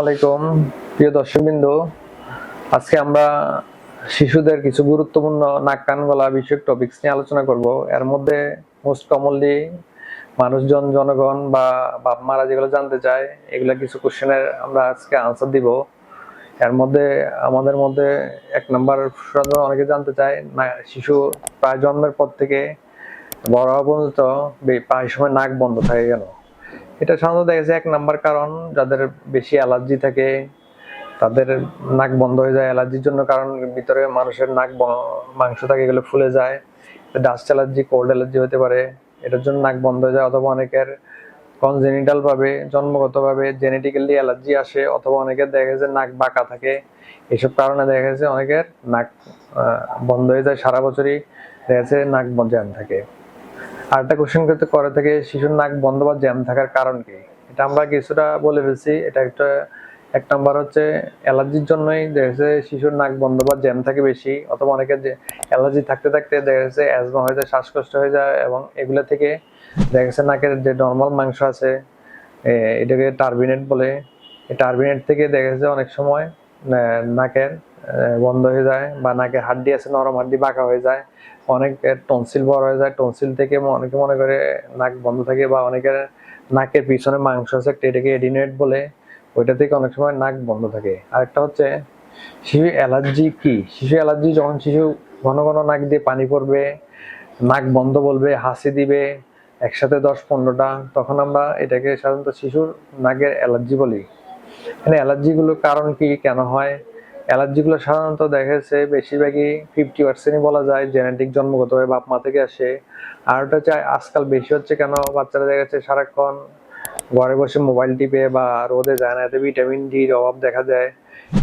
আলাইকুম। প্রিয় দর্শকবৃন্দ, আজকে আমরা শিশুদের কিছু গুরুত্বপূর্ণ নাক কান গলা বিষয়ক টপিকস নিয়ে আলোচনা করব। এর মধ্যে মোস্ট কমনলি মানুষজন, জনগণ বা বাপ মারা যেগুলো জানতে চায়, এগুলা কিছু কোশ্চেনের আমরা আজকে আনসার দিব। এর মধ্যে আমাদের মধ্যে এক নম্বর অনেকে জানতে চায়, না, শিশু প্রায় জন্মের পর থেকে বড় হওয়া পর্যন্ত প্রায় সময় নাক বন্ধ থাকে কেন? এটা সাধারণত দেখা যায় এক নাম্বার কারণ, যাদের বেশি অ্যালার্জি থাকে, তাদের নাক বন্ধ হয়ে যায় অ্যালার্জির জন্য, কারণ ভিতরে মানুষের নাক মাংস থাকে, এগুলো ফুলে যায়। ডাস্ট অ্যালার্জি, কোল্ড অ্যালার্জি হতে পারে, এটার জন্য নাক বন্ধ হয়ে যায়, অথবা অনেকের কনজেনিটাল ভাবে জন্মগতভাবে জেনেটিক্যালি অ্যালার্জি আসে, অথবা অনেকের দেখা যায় নাক বাঁকা থাকে। এসব কারণে দেখা গেছে অনেকের নাক বন্ধ হয়ে যায় সারা বছরই, দেখা যাচ্ছে নাক জ্যাম থাকে। আরেকটা কোশ্চেন করতে করে থেকে, শিশুর নাক বন্ধ বা জ্যাম থাকার কারণ কি? এটা আমরা কিছুটা বলে ফেলছি। এটা একটা, এক নাম্বার হচ্ছে অ্যালার্জির জন্যই দেখা যাচ্ছে শিশুর নাক বন্ধ বা জ্যাম থাকে বেশি, অথবা অনেকের যে অ্যালার্জি থাকতে থাকতে দেখা যাচ্ছে অ্যাজমা হয়ে যায়, শ্বাসকষ্ট হয়ে যায় এবং এগুলো থেকে দেখা যাচ্ছে নাকের যে নর্মাল মাংস আছে এটাকে টার্বিনেট বলে। টার্বিনেট থেকে দেখা যাচ্ছে অনেক সময় নাকের বন্ধ হয়ে যায়, বা নাকের হাড্ডি আছে, নরম হাড্ডি বাঁকা হয়ে যায় অনেকের টনসিল বড় হয়ে যায় টনসিল থেকে অনেকে মনে করে নাক বন্ধ থাকে, বা অনেকের নাকের পিছনে মাংস আছে এটাকে এডিনেট বলে, ওইটা থেকে অনেক সময় নাক বন্ধ থাকে। আরেকটা হচ্ছে, শিশু অ্যালার্জি কি? শিশু অ্যালার্জি যখন শিশু ঘন ঘন নাক দিয়ে পানি পড়বে, নাক বন্ধ বলবে, হাসি দিবে, একসাথে দশ পনেরোটা, তখন আমরা এটাকে সাধারণত শিশুর নাকের অ্যালার্জি বলি। এখানে অ্যালার্জিগুলোর কারণ কি, কেন হয়? অ্যালার্জিগুলো সাধারণত দেখা যাচ্ছে বেশিরভাগই ফিফটি পার্সেন্টই বলা যায় জেনেটিক জন্মগতভাবে বাপ মা থেকে আসে। আর ওটা হচ্ছে আজকাল বেশি হচ্ছে কেন? বাচ্চারা দেখা যাচ্ছে সারাক্ষণ ঘরে বসে মোবাইল টিপে বা রোদে যায় না, এতে ভিটামিন ডির অভাব দেখা যায়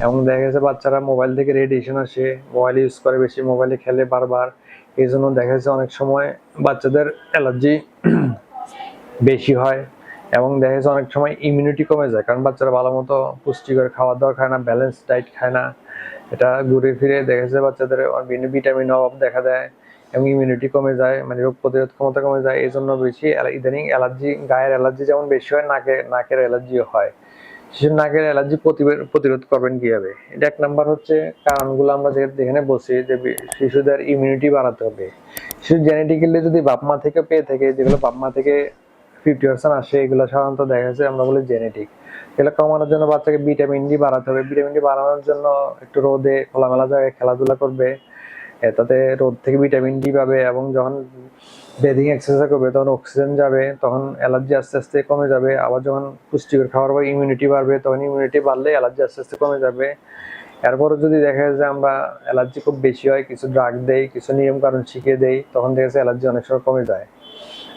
এবং দেখা গেছে বাচ্চারা মোবাইল থেকে রেডিয়েশন আসে মোবাইল ইউজ করে বেশি মোবাইলে খেলে বারবার। এই জন্য দেখা যাচ্ছে অনেক সময় বাচ্চাদের অ্যালার্জি বেশি হয়। এবং দেখা যাচ্ছে অনেক সময় ইমিউনিটি কমে যায়, কারণ বাচ্চারা ভালো মতো পুষ্টিকর খাবার দাবার খায় না ব্যালেন্স ডাইট খায় না। এটা ঘুরে ফিরে দেখা যাচ্ছে বাচ্চাদের বিভিন্ন ভিটামিন অভাব দেখা দেয় এবং ইমিউনিটি কমে যায় মানে রোগ প্রতিরোধ ক্ষমতা কমে যায়। এই জন্য বেশি ইদানিং অ্যালার্জি, গায়ের অ্যালার্জি যেমন বেশি হয় নাকে নাকের অ্যালার্জিও হয়। শিশুর নাকের অ্যালার্জি প্রতিরোধ করবেন কীভাবে? এটা এক নাম্বার হচ্ছে কারণগুলো আমরা যে- যেখানে বসি যে শিশুদের ইমিউনিটি বাড়াতে হবে। শিশু জেনেটিক্যালি যদি বাপ মা থেকে পেয়ে থাকে, যেগুলো বাপ মা থেকে ফিফটি পার্সেন্ট আসে, এগুলো সাধারণত দেখা যাচ্ছে আমরা বলি জেনেটিক। এগুলো কমানোর জন্য বাচ্চাকে ভিটামিন ডি বাড়াতে হবে। ভিটামিন ডি বাড়ানোর জন্য একটু রোদে খোলামেলা জায়গায় খেলাধুলা করবে তাতে রোদ থেকে ভিটামিন ডি পাবে এবং যখন ব্রেদিং এক্সারসাইজ করবে, তখন অক্সিজেন যাবে, তখন অ্যালার্জি আস্তে আস্তে কমে যাবে। আবার যখন পুষ্টিকর খাওয়ার পর ইমিউনিটি বাড়বে, তখন ইমিউনিটি বাড়লে অ্যালার্জি আস্তে আস্তে কমে যাবে। এরপরে যদি দেখা যায় যে আমরা অ্যালার্জি খুব বেশি হয়, কিছু ড্রাগ দেই, কিছু নিয়ম কারণ শিখিয়ে দেই, তখন দেখা যাচ্ছে অ্যালার্জি অনেক সময় কমে যায়।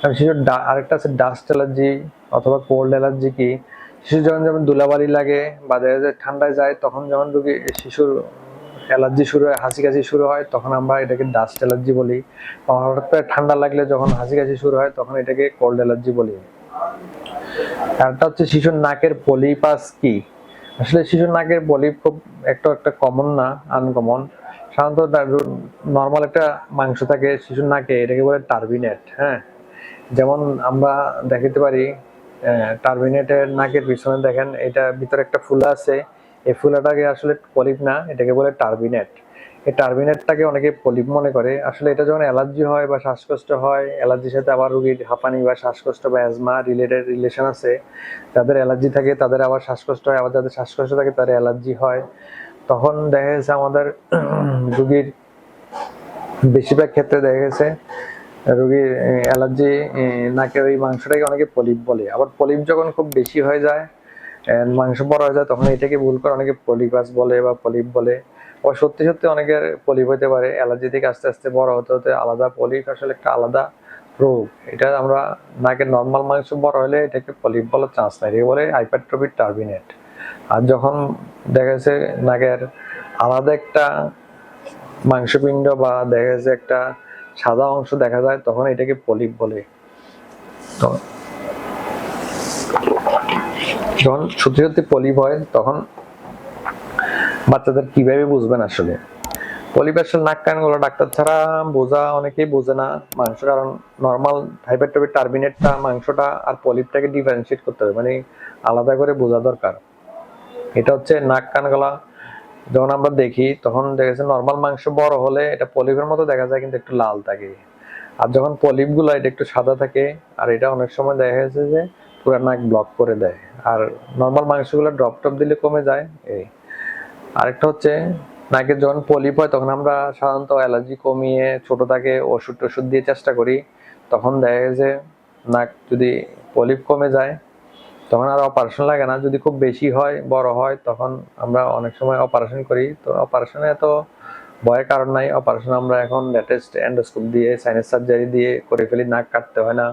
শিশুর আরেকটা আছে ডাস্ট অ্যালার্জি অথবা কোল্ড অ্যালার্জি কি? শিশু যখন যেমন ধুলাবালি লাগে বা দেখা যায় ঠান্ডায় যায়, তখন যখন রোগী শিশুর অ্যালার্জি শুরু হয় হাসি কাশি শুরু হয়, তখন আমরা এটাকে ডাস্ট অ্যালার্জি বলি। হঠাৎ ঠান্ডা লাগলে যখন হাসি কাশি শুরু হয়, তখন এটাকে কোল্ড অ্যালার্জি বলি। আরেকটা হচ্ছে শিশুর নাকের পলিপাস কি? আসলে শিশুর নাকের পলিপ খুব একটা একটা কমন না আনকমন সাধারণত নর্মাল একটা মাংস থাকে শিশুর নাকে, এটাকে বলে টার্বিনেট হ্যাঁ? যেমন আমরা দেখাতে পারি টার্মিনেটের নাকের পিছনে দেখেন, এটা ভিতরে একটা ফুলা আছে। এই ফুলাটাকে আসলে পলিপ না, এটাকে বলে টার্বিনেট। এই টার্বিনেটটাকে অনেকে পলিপ মনে করে। আসলে এটা যখন অ্যালার্জি হয় বা শ্বাসকষ্ট হয়, অ্যালার্জির সাথে আবার রুগীর হাঁপানি বা শ্বাসকষ্ট বা অ্যাজমা রিলেটেড রিলেশন আছে, যাদের অ্যালার্জি থাকে, তাদের আবার শ্বাসকষ্ট হয়, আবার যাদের শ্বাসকষ্ট থাকে, তাদের অ্যালার্জি হয়। তখন দেখা গেছে আমাদের রুগীর বেশিরভাগ ক্ষেত্রে দেখা গেছে রোগীর অ্যালার্জি নাকের ওই মাংসটাকে অনেকে পলিপ বলে। আবার পলিপ যখন খুব বেশি হয়ে যায় মাংস বড় হয়ে যায়, তখন এটাকে ভুল করে অনেকে পলিপাস বলে বা পলিপ বলে। ও সত্যি সত্যি অনেকের পলিপ হতে পারে, অ্যালার্জি থেকে আস্তে আস্তে বড় হতে হতে আলাদা। পলিপ আসলে একটা আলাদা রোগ। এটা আমরা নাকের নর্মাল মাংস বড় হলে এটাকে পলিপ বলার চান্স নাই, এটাকে বলে হাইপারট্রপিক টার্বিনেট। আর যখন দেখা যাচ্ছে নাকের আলাদা একটা মাংসপিণ্ড বা দেখা যাচ্ছে একটা সাদা অংশ দেখা যায়, তখন এটাকে পলিপ বলে। তো যখন সত্যি সত্যি পলিপ হয়, তখন বাচ্চাদের কীভাবে বুঝবেন আসলে? পলিপ আসলে নাক কান গলা ডাক্তার ছাড়া বোঝা অনেকেই বোঝে না। মাংস, কারণ নর্মাল হাইপারট্রপিক টার্মিনেটটা মাংসটা আর পলিপটাকে ডিফারেন্সিয়েট করতে হবে। মানে আলাদা করে বোঝা দরকার। এটা হচ্ছে নাক কান গলা যখন আমরা দেখি, তখন দেখা যাচ্ছে নর্মাল মাংস বড় হলে এটা পলিপের মতো দেখা যায়, কিন্তু একটু লাল থাকে। আর যখন পলিপগুলো এটা একটু সাদা থাকে, আর এটা অনেক সময় দেখা যাচ্ছে যে পুরা নাক ব্লক করে দেয়। আর নর্মাল মাংসগুলো ড্রপ টপ দিলে কমে যায়, এই। আরেকটা হচ্ছে নাকের যখন পলিপ হয়, তখন আমরা সাধারণত অ্যালার্জি কমিয়ে ছোট থাকে ওষুধ টষুধ দিয়ে চেষ্টা করি। তখন দেখা যায় যে নাক যদি পলিপ কমে যায় তখন আর অপারেশন লাগে না। যদি খুব বেশি হয়, বড় হয়, তখন আমরা অনেক সময় অপারেশন করি। তো অপারেশনে এত ভয়ের কারণ নাই। অপারেশন আমরা এখন লেটেস্ট এন্ডোস্কোপ দিয়ে সাইনাস সার্জারি দিয়ে করে ফেলি। নাক কাটতে হয় না।